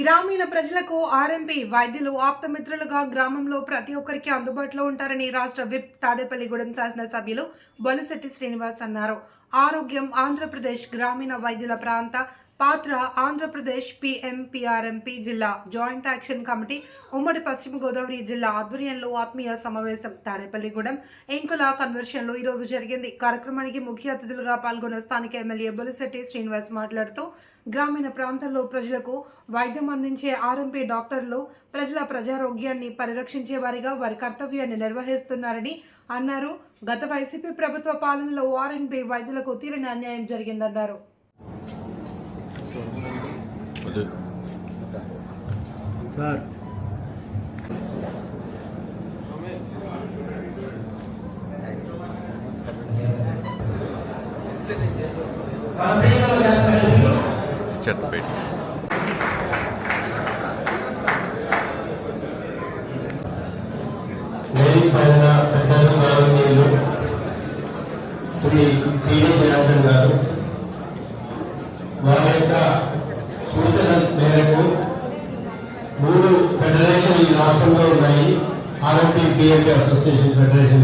గ్రామీణ ప్రజలకు ఆర్ఎంపీ వైద్యులు ఆప్తమిత్రులుగా గ్రామంలో ప్రతి ఒక్కరికి అందుబాటులో ఉంటారని రాష్ట్ర విప్ తాడేపల్లిగూడెం శాసనసభ్యులు బొలిశెట్టి శ్రీనివాస్ అన్నారు. ఆరోగ్యం ఆంధ్రప్రదేశ్ గ్రామీణ వైద్యుల ప్రాంత పాత్ర ఆంధ్రప్రదేశ్ పిఎంపిఆర్ఎంపీ జిల్లా జాయింట్ యాక్షన్ కమిటీ ఉమ్మడి పశ్చిమ గోదావరి జిల్లా ఆధ్వర్యంలో ఆత్మీయ సమావేశం తాడేపల్లిగూడెం ఎంకుల కన్వర్షన్లో ఈరోజు జరిగింది. కార్యక్రమానికి ముఖ్య అతిథులుగా పాల్గొన్న స్థానిక ఎమ్మెల్యే బొలిశెట్టి శ్రీనివాస్ మాట్లాడుతూ గ్రామీణ ప్రాంతాల్లో ప్రజలకు వైద్యం అందించే ఆర్ఎంపీ డాక్టర్లు ప్రజల ప్రజారోగ్యాన్ని పరిరక్షించే వారిగా వారి కర్తవ్యాన్ని నిర్వహిస్తున్నారని అన్నారు. గత వైసీపీ ప్రభుత్వ పాలనలో ఆర్ఎంపీ వైద్యులకు తీరని అన్యాయం జరిగిందన్నారు. అదే సార్. చెత్తపేట పెద్దలు గౌరవనీయులు శ్రీ టీడీ జనార్దన్ గారు వారి యొక్క సూచన మేరకు మూడు ఫెడరేషన్ ఈ రాష్ట్రంలో ఉన్నాయి ఆర్ఎంపీ అసోసియేషన్ ఫెడరేషన్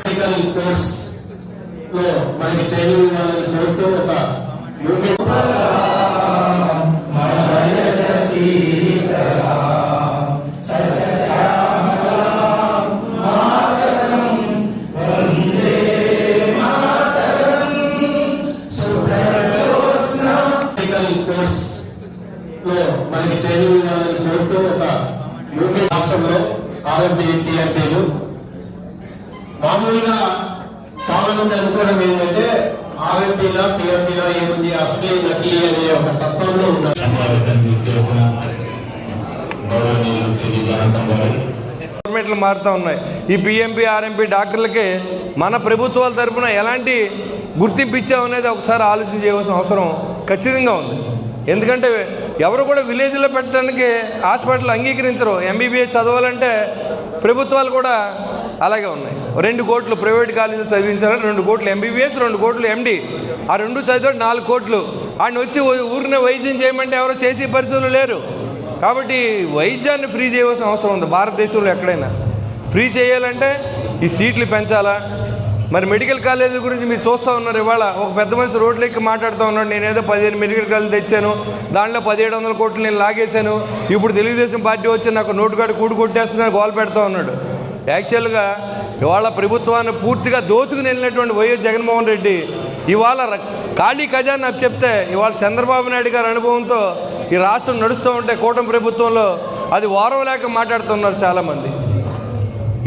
మెడికల్ కోర్స్లో మనకి ట్రైనింగ్ ఇవ్వాలని కోరుతూ ఒక మూమెంట్ కోర్స్లో మనకి ట్రైనింగ్ ఇవ్వాలని కోరుతూ ఒక మూమెంట్ రాష్ట్రంలో ఆర్ఎంపీ టీఆర్పీలు మామూలుగా చాలా మంది అనుకోవడం ఏంటంటే ఆర్ఎంపీలో పిఆర్పీలో ఏముంది? అసలీ నకిలీ అనే ఒక తత్వంలో ఉన్నారు. గవర్నమెంట్లు మారుతూ ఉన్నాయి. ఈ పిఎంపీ ఆర్ఎంపీ డాక్టర్లకి మన ప్రభుత్వాల తరపున ఎలాంటి గుర్తింపు ఇచ్చామనేది ఒకసారి ఆలోచన చేయవలసిన అవసరం ఖచ్చితంగా ఉంది. ఎందుకంటే ఎవరు కూడా విలేజ్లో పెట్టడానికి హాస్పిటల్ అంగీకరించరు. ఎంబీబీఎస్ చదవాలంటే ప్రభుత్వాలు కూడా అలాగే ఉన్నాయి. రెండు కోట్లు ప్రైవేట్ కాలేజీలు చదివించాలని రెండు కోట్లు ఎంబీబీఎస్ రెండు కోట్లు ఎండి ఆ రెండు చదివాడు నాలుగు కోట్లు. ఆయన వచ్చి ఊ- ఊరినే వైద్యం చేయమంటే ఎవరో చేసే పరిస్థితులు లేరు. కాబట్టి వైద్యాన్ని ఫ్రీ చేయవలసిన అవసరం ఉంది. భారతదేశంలో ఎక్కడైనా. ఫ్రీ చేయాలంటే ఈ సీట్లు పెంచాలా? మరి మెడికల్ కాలేజీల గురించి మీరు చూస్తూ ఉన్నారు ఇవాళ. ఒక పెద్ద మనిషి రోడ్లెక్కి మాట్లాడుతూ ఉన్నాడు. నేనేదో పదిహేను మెడికల్ కాలేజీ తెచ్చాను. దాంట్లో పదిహేడు వందల కోట్లు నేను లాగేశాను. ఇప్పుడు తెలుగుదేశం పార్టీ వచ్చి నాకు నోటుగాడు కూడు కొట్టేస్తుందని గోల్ పెడతా ఉన్నాడు. యాక్చువల్గా ఇవాళ ప్రభుత్వాన్ని పూర్తిగా దోచుకుని వెళ్ళినటువంటి వైఎస్ జగన్మోహన్ రెడ్డి ఇవాళ ర- ఖాళీ ఖజానా చెప్తే ఇవాళ చంద్రబాబు నాయుడు గారి అనుభవంతో ఈ రాష్ట్రం నడుస్తూ ఉంటే కూటమి ప్రభుత్వంలో అది వారం లేక మాట్లాడుతున్నారు చాలామంది.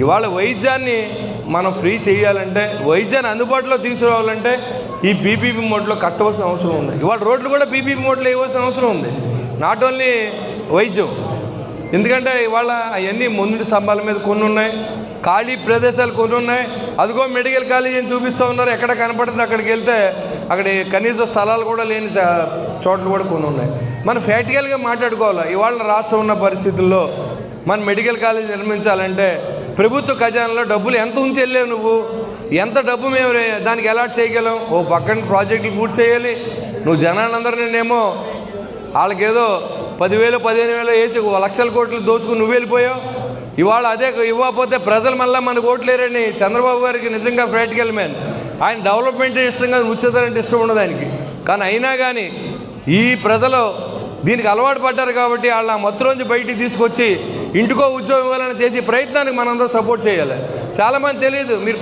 ఇవాళ వైద్యాన్ని మనం ఫ్రీ చేయాలంటే వైద్యాన్ని అందుబాటులో తీసుకురావాలంటే ఈ పీపీపీ మోడ్లో కట్టవలసిన అవసరం ఉంది. ఇవాళ రోడ్లు కూడా పీపీపీ మోడ్లో ఇవ్వాల్సిన అవసరం ఉంది. నాట్ ఓన్లీ వైద్యం ఎందుకంటే ఇవాళ అవన్నీ ముందు స్తంభాల మీద కొన్ని ఉన్నాయి ఖాళీ ప్రదేశాలు కొన్ని ఉన్నాయి అదిగో మెడికల్ కాలేజీ అని చూపిస్తూ ఉన్నారు. ఎక్కడ కనపడుతుంది అక్కడికి వెళ్తే అక్కడ కనీస స్థలాలు కూడా లేని చోట్లు కూడా కొన్ని ఉన్నాయి మనం ఫ్యాక్టికల్గా మాట్లాడుకోవాలి? ఇవాళ రాష్ట్రం ఉన్న పరిస్థితుల్లో మన మెడికల్ కాలేజ్ నిర్మించాలంటే ప్రభుత్వ ఖజానాలో డబ్బులు ఎంత ఉంచి వెళ్ళావు నువ్వు? ఎంత డబ్బు మేము రే- దానికి అలాట్ చేయగలం? ఓ పక్కన ప్రాజెక్టులు పూర్తి చేయాలి. నువ్వు జనాలందరినేమో వాళ్ళకేదో పదివేలు పదిహేను వేలు వేసి ఓ లక్షల కోట్లు దోచుకుని నువ్వు వెళ్ళిపోయావు. ఇవాళ అదే ఇవ్వకపోతే ప్రజలు మళ్ళీ మనకు ఓట్లేరని చంద్రబాబు గారికి నిజంగా ప్రాక్టికల్ మ్యాన్ ఆయన డెవలప్మెంట్ ఇష్టం కాదు ఉచితాలంటే ఇష్టం ఉండదు ఆయనకి. కానీ అయినా కానీ ఈ ప్రజలు దీనికి అలవాటు పడ్డారు కాబట్టి వాళ్ళ ఆ మత్తులోంచి బయటికి తీసుకొచ్చి ఇంటికో ఉద్యోగం చేసే ప్రయత్నానికి మనందరూ సపోర్ట్ చేయాలి. చాలామంది తెలియదు మీరు